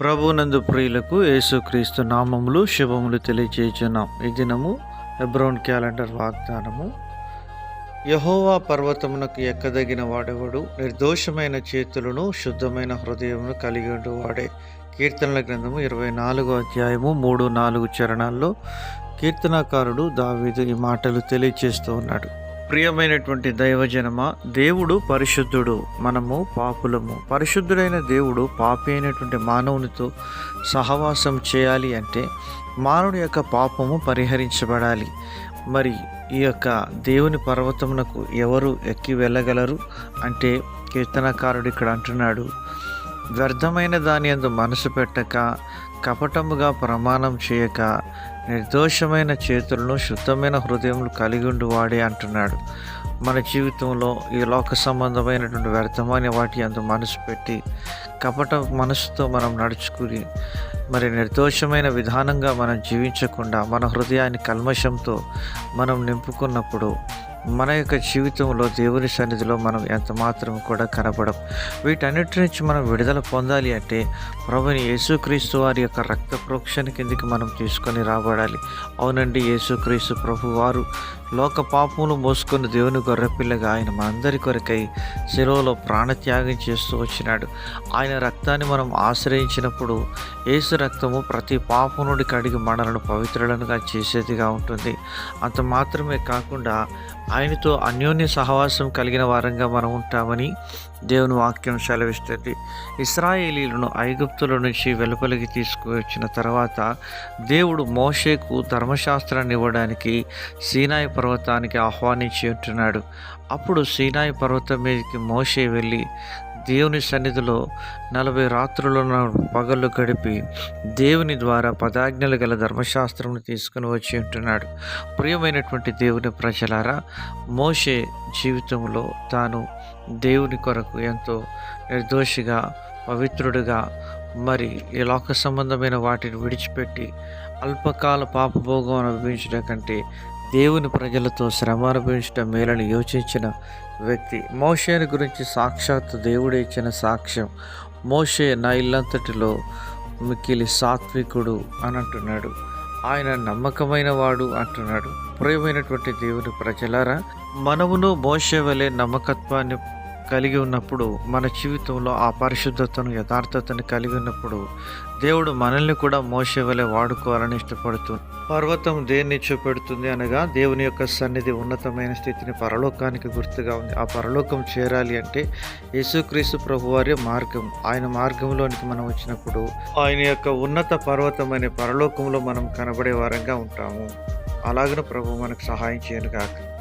ప్రభునందు ప్రియులకు యేసుక్రీస్తు నామములు శుభములు తెలియజేయుచున్నాం ఈ దినము హెబ్రోన్ క్యాలెండర్ వాగ్దానము. యహోవా పర్వతమునకు ఎక్కదగిన వాడెవడు? నిర్దోషమైన చేతులను శుద్ధమైన హృదయమును కలిగి వాడే కీర్తనల గ్రంథము ఇరవై నాలుగో అధ్యాయము మూడు నాలుగు చరణాల్లో కీర్తనాకారుడు దావీదు ఈ మాటలు తెలియచేస్తూ ఉన్నాడు. ప్రియమైనటువంటి దైవజనమ దేవుడు పరిశుద్ధుడు మనము పాపులము. పరిశుద్ధుడైన దేవుడు పాపి అయినటువంటి మానవునితో సహవాసం చేయాలి అంటే మానవుని యొక్క పాపము పరిహరించబడాలి. మరి ఈ యొక్క దేవుని పర్వతమునకు ఎవరు ఎక్కి వెళ్ళగలరు? అంటే కీర్తనకారుడు ఇక్కడ అంటున్నాడు వ్యర్థమైన దాని అందు మనసు పెట్టక కపటముగా ప్రమాణం చేయక నిర్దోషమైన చేతులను శుద్ధమైన హృదయములు కలిగి ఉండువాడే అంటున్నాడు. మన జీవితంలో ఈ లోక సంబంధమైనటువంటి వ్యర్థమైన వాటి అందు మనసు పెట్టి కపట మనసుతో మనం నడుచుకుని మరి నిర్దోషమైన విధానంగా మనం జీవించకుండా మన హృదయాన్ని కల్మషంతో మనం నింపుకున్నప్పుడు మన యొక్క జీవితంలో దేవుని సన్నిధిలో మనం ఎంత మాత్రం కూడా కనపడం వీటన్నిటి నుంచి మనం విడుదల పొందాలి అంటే ప్రభుని యేసుక్రీస్తు వారి యొక్క రక్త ప్రోక్షణ కిందికి మనం తీసుకొని రాబడాలి. అవునండి యేసుక్రీస్తు ప్రభు వారు లోక పాపములు మోసుకొని దేవుని గొర్రెపిల్లగా ఆయన మనందరి కొరకై శిలువలో ప్రాణత్యాగం చేస్తూ వచ్చినాడు. ఆయన రక్తాన్ని మనం ఆశ్రయించినప్పుడు యేసు రక్తము ప్రతి పాపం నుండి కడిగి మనలను పవిత్రులనుగా చేసేదిగా ఉంటుంది. అంత మాత్రమే కాకుండా ఆయనతో అన్యోన్య సహవాసం కలిగిన వారంగా మనం ఉంటామని దేవుని వాక్యం సెలవిస్తుంది. ఇస్రాయేలీలను ఐగుప్తుల నుంచి వెలుపలికి తీసుకువచ్చిన తర్వాత దేవుడు మోషేకు ధర్మశాస్త్రాన్ని ఇవ్వడానికి సీనాయి పర్వతానికి ఆహ్వానించి ఉంటున్నాడు. అప్పుడు సీనాయి పర్వతం మీదకి మోషే వెళ్ళి దేవుని సన్నిధిలో నలభై రాత్రులను పగళ్ళు గడిపి దేవుని ద్వారా పదాజ్ఞలు గల ధర్మశాస్త్రం తీసుకుని వచ్చి ఉంటున్నాడు. ప్రియమైనటువంటి దేవుని ప్రజలారా మోషే జీవితంలో తాను దేవుని కొరకు ఎంతో నిర్దోషిగా పవిత్రుడిగా మరి ఈ లోక సంబంధమైన వాటిని విడిచిపెట్టి అల్పకాల పాపభోగం అనుభవించడం కంటే దేవుని ప్రజలతో శ్రమ అనుభవించడం మేలని యోచించిన వ్యక్తి మోషేని గురించి సాక్షాత్ దేవుడే ఇచ్చిన సాక్ష్యం. మోషే నా ఇల్లంతటిలో మిక్కిలి సాత్వికుడు అని అంటున్నాడు ఆయన నమ్మకమైన వాడు అంటున్నాడు. ప్రియమైనటువంటి దేవుని ప్రజలారా మనమును మోషే వలె నమ్మకత్వాన్ని కలిగి ఉన్నప్పుడు మన జీవితంలో ఆ పరిశుద్ధతను యథార్థతను కలిగి ఉన్నప్పుడు దేవుడు మనల్ని కూడా మోసేవలే వాడుకోవాలని ఇష్టపడుతుంది పర్వతం దేన్ని చూపెడుతుంది అనగా దేవుని యొక్క సన్నిధి ఉన్నతమైన స్థితిని పరలోకానికి గుర్తుగా ఉంది. ఆ పరలోకం చేరాలి అంటే యేసుక్రీస్తు ప్రభు వారి మార్గం. ఆయన మార్గంలోనికి మనం వచ్చినప్పుడు ఆయన యొక్క ఉన్నత పర్వతం అనే పరలోకంలో మనం కనబడే వారంగా ఉంటాము. అలాగను ప్రభు మనకు సహాయం చేయను కాక